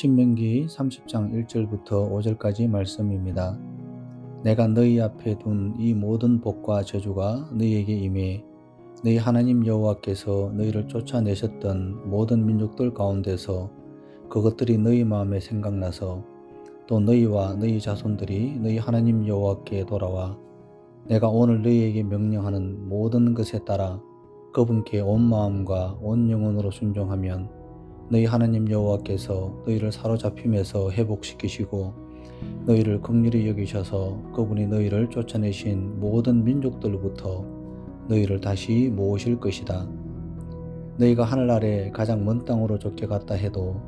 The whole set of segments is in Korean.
신명기 30장 1절부터 5절까지 말씀입니다. 내가 너희 앞에 둔 이 모든 복과 저주가 너희에게 임해 너희 하나님 여호와께서 너희를 쫓아내셨던 모든 민족들 가운데서 그것들이 너희 마음에 생각나서 또 너희와 너희 자손들이 너희 하나님 여호와께 돌아와 내가 오늘 너희에게 명령하는 모든 것에 따라 그분께 온 마음과 온 영혼으로 순종하면 너희 하나님 여호와께서 너희를 사로잡힘에서 회복시키시고 너희를 긍휼히 여기셔서 그분이 너희를 쫓아내신 모든 민족들로부터 너희를 다시 모으실 것이다. 너희가 하늘 아래 가장 먼 땅으로 쫓겨갔다 해도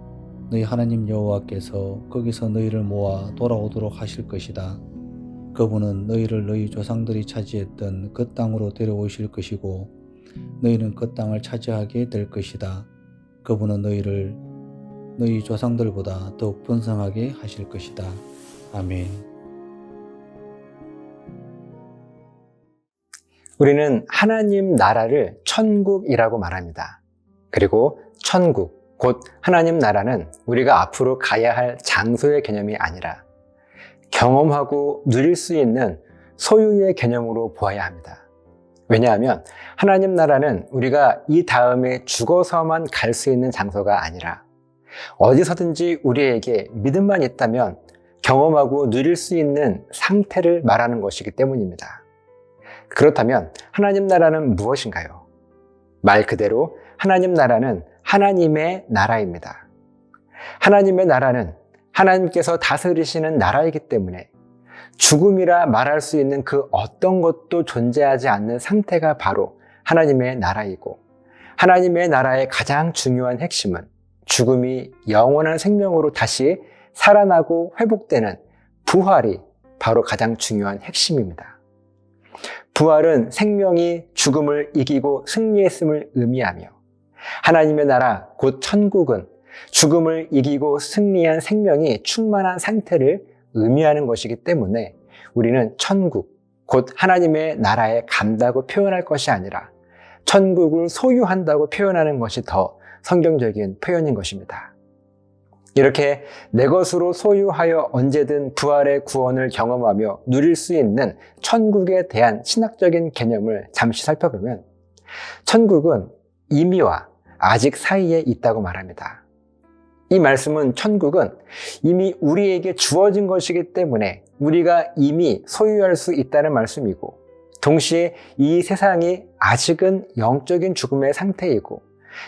너희 하나님 여호와께서 거기서 너희를 모아 돌아오도록 하실 것이다. 그분은 너희를 너희 조상들이 차지했던 그 땅으로 데려오실 것이고 너희는 그 땅을 차지하게 될 것이다. 그분은 너희를 너희 조상들보다 더욱 번성하게 하실 것이다. 아멘. 우리는 하나님 나라를 천국이라고 말합니다. 그리고 천국, 곧 하나님 나라는 우리가 앞으로 가야 할 장소의 개념이 아니라 경험하고 누릴 수 있는 소유의 개념으로 보아야 합니다. 왜냐하면 하나님 나라는 우리가 이 다음에 죽어서만 갈 수 있는 장소가 아니라 어디서든지 우리에게 믿음만 있다면 경험하고 누릴 수 있는 상태를 말하는 것이기 때문입니다. 그렇다면 하나님 나라는 무엇인가요? 말 그대로 하나님 나라는 하나님의 나라입니다. 하나님의 나라는 하나님께서 다스리시는 나라이기 때문에 죽음이라 말할 수 있는 그 어떤 것도 존재하지 않는 상태가 바로 하나님의 나라이고 하나님의 나라의 가장 중요한 핵심은 죽음이 영원한 생명으로 다시 살아나고 회복되는 부활이 바로 가장 중요한 핵심입니다. 부활은 생명이 죽음을 이기고 승리했음을 의미하며 하나님의 나라 곧 천국은 죽음을 이기고 승리한 생명이 충만한 상태를 의미하는 것이기 때문에 우리는 천국, 곧 하나님의 나라에 간다고 표현할 것이 아니라 천국을 소유한다고 표현하는 것이 더 성경적인 표현인 것입니다. 이렇게 내 것으로 소유하여 언제든 부활의 구원을 경험하며 누릴 수 있는 천국에 대한 신학적인 개념을 잠시 살펴보면 천국은 이미와 아직 사이에 있다고 말합니다. 이 말씀은 천국은 이미 우리에게 주어진 것이기 때문에 우리가 이미 소유할 수 있다는 말씀이고 동시에 이 세상이 아직은 영적인 죽음의 상태이고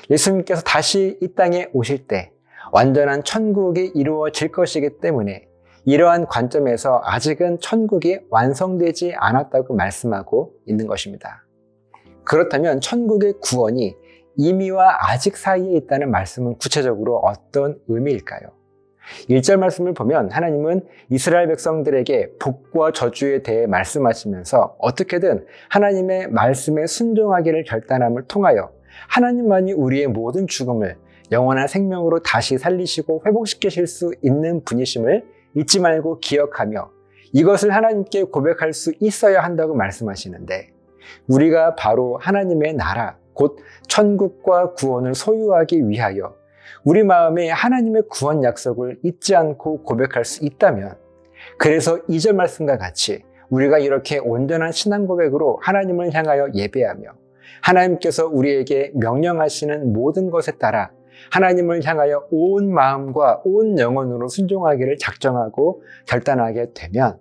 예수님께서 다시 이 땅에 오실 때 완전한 천국이 이루어질 것이기 때문에 이러한 관점에서 아직은 천국이 완성되지 않았다고 말씀하고 있는 것입니다. 그렇다면 천국의 구원이 이미와 아직 사이에 있다는 말씀은 구체적으로 어떤 의미일까요? 1절 말씀을 보면 하나님은 이스라엘 백성들에게 복과 저주에 대해 말씀하시면서 어떻게든 하나님의 말씀에 순종하기를 결단함을 통하여 하나님만이 우리의 모든 죽음을 영원한 생명으로 다시 살리시고 회복시키실 수 있는 분이심을 잊지 말고 기억하며 이것을 하나님께 고백할 수 있어야 한다고 말씀하시는데 우리가 바로 하나님의 나라, 곧 천국과 구원을 소유하기 위하여 우리 마음에 하나님의 구원 약속을 잊지 않고 고백할 수 있다면 그래서 2절 말씀과 같이 우리가 이렇게 온전한 신앙 고백으로 하나님을 향하여 예배하며 하나님께서 우리에게 명령하시는 모든 것에 따라 하나님을 향하여 온 마음과 온 영혼으로 순종하기를 작정하고 결단하게 되면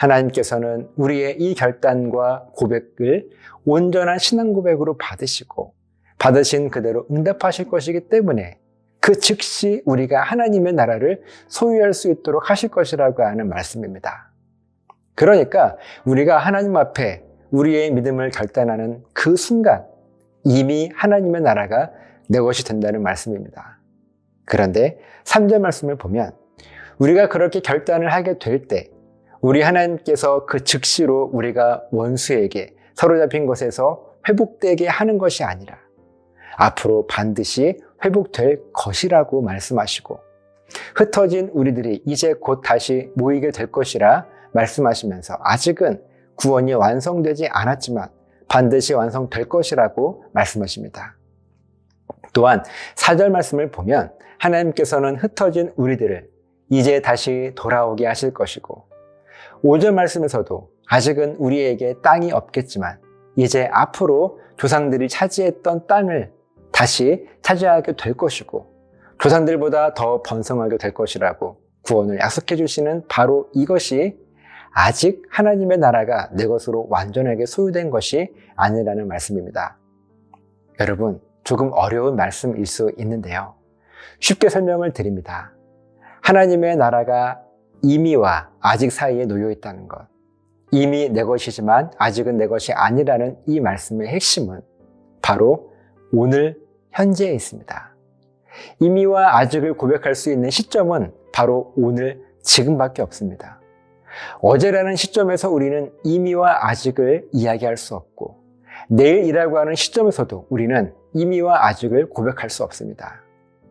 하나님께서는 우리의 이 결단과 고백을 온전한 신앙 고백으로 받으시고 받으신 그대로 응답하실 것이기 때문에 그 즉시 우리가 하나님의 나라를 소유할 수 있도록 하실 것이라고 하는 말씀입니다. 그러니까 우리가 하나님 앞에 우리의 믿음을 결단하는 그 순간 이미 하나님의 나라가 내 것이 된다는 말씀입니다. 그런데 3절 말씀을 보면 우리가 그렇게 결단을 하게 될 때 우리 하나님께서 그 즉시로 우리가 원수에게 사로잡힌 것에서 회복되게 하는 것이 아니라 앞으로 반드시 회복될 것이라고 말씀하시고 흩어진 우리들이 이제 곧 다시 모이게 될 것이라 말씀하시면서 아직은 구원이 완성되지 않았지만 반드시 완성될 것이라고 말씀하십니다. 또한 4절 말씀을 보면 하나님께서는 흩어진 우리들을 이제 다시 돌아오게 하실 것이고 5절 말씀에서도 아직은 우리에게 땅이 없겠지만 이제 앞으로 조상들이 차지했던 땅을 다시 차지하게 될 것이고 조상들보다 더 번성하게 될 것이라고 구원을 약속해 주시는 바로 이것이 아직 하나님의 나라가 내 것으로 완전하게 소유된 것이 아니라는 말씀입니다. 여러분, 조금 어려운 말씀일 수 있는데요. 쉽게 설명을 드립니다. 하나님의 나라가 이미와 아직 사이에 놓여 있다는 것. 이미 내 것이지만 아직은 내 것이 아니라는 이 말씀의 핵심은 바로 오늘 현재에 있습니다. 이미와 아직을 고백할 수 있는 시점은 바로 오늘 지금밖에 없습니다. 어제라는 시점에서 우리는 이미와 아직을 이야기할 수 없고 내일이라고 하는 시점에서도 우리는 이미와 아직을 고백할 수 없습니다.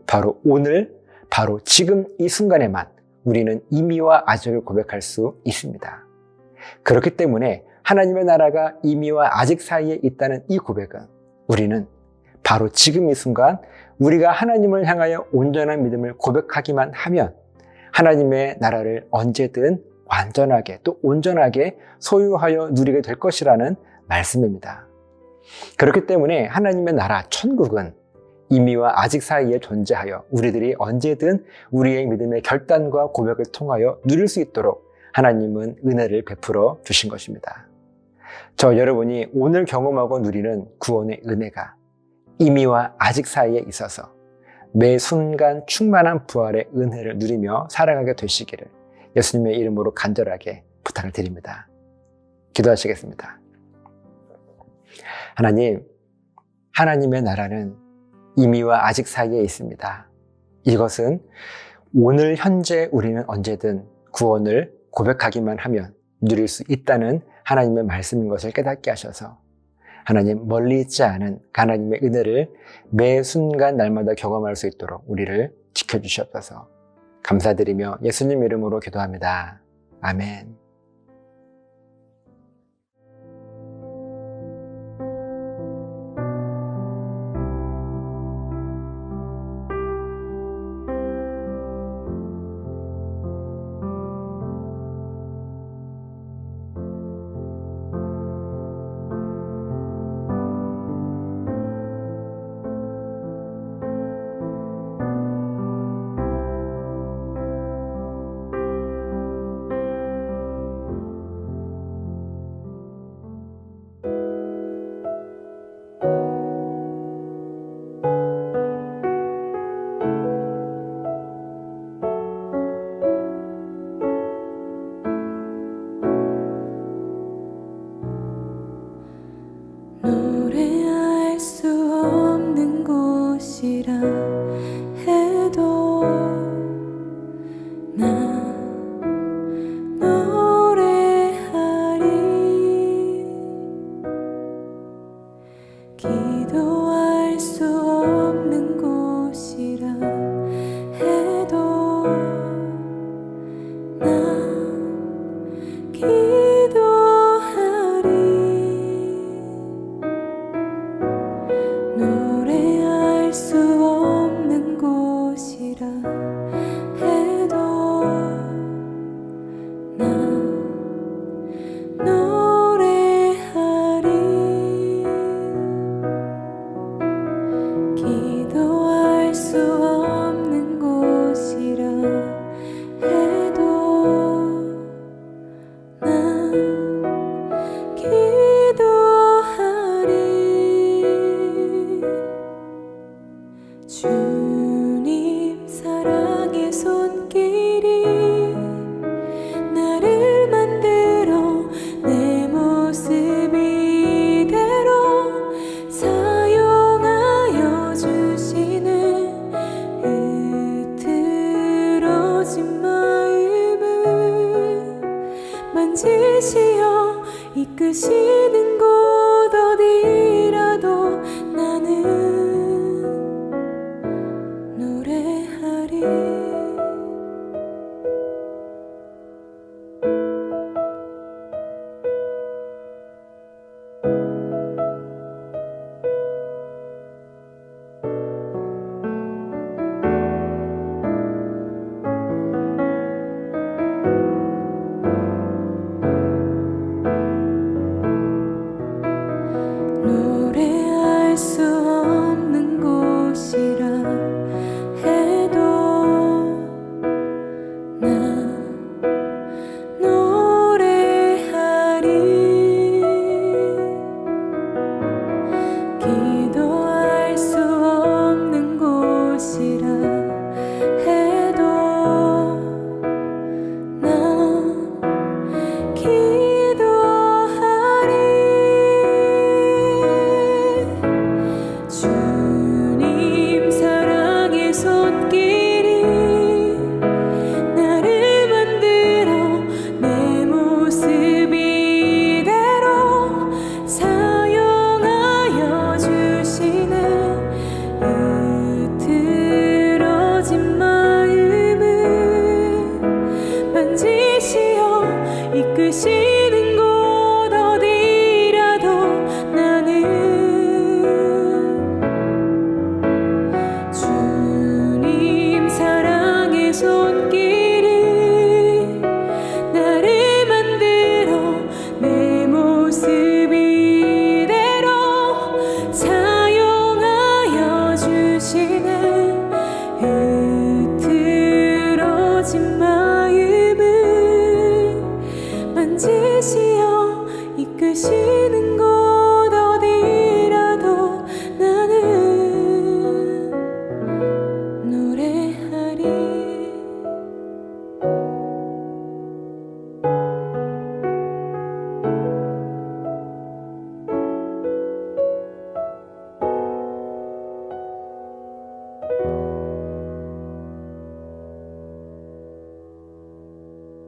바로 오늘, 바로 지금 이 순간에만 우리는 이미와 아직을 고백할 수 있습니다. 그렇기 때문에 하나님의 나라가 이미와 아직 사이에 있다는 이 고백은 우리는 바로 지금 이 순간 우리가 하나님을 향하여 온전한 믿음을 고백하기만 하면 하나님의 나라를 언제든 완전하게 또 온전하게 소유하여 누리게 될 것이라는 말씀입니다. 그렇기 때문에 하나님의 나라 천국은 이미와 아직 사이에 존재하여 우리들이 언제든 우리의 믿음의 결단과 고백을 통하여 누릴 수 있도록 하나님은 은혜를 베풀어 주신 것입니다. 저 여러분이 오늘 경험하고 누리는 구원의 은혜가 이미와 아직 사이에 있어서 매 순간 충만한 부활의 은혜를 누리며 살아가게 되시기를 예수님의 이름으로 간절하게 부탁을 드립니다. 기도하시겠습니다. 하나님, 하나님의 나라는 이미와 아직 사이에 있습니다. 이것은 오늘 현재 우리는 언제든 구원을 고백하기만 하면 누릴 수 있다는 하나님의 말씀인 것을 깨닫게 하셔서 하나님 멀리 있지 않은 하나님의 은혜를 매 순간 날마다 경험할 수 있도록 우리를 지켜주시옵소서 감사드리며 예수님 이름으로 기도합니다. 아멘. 해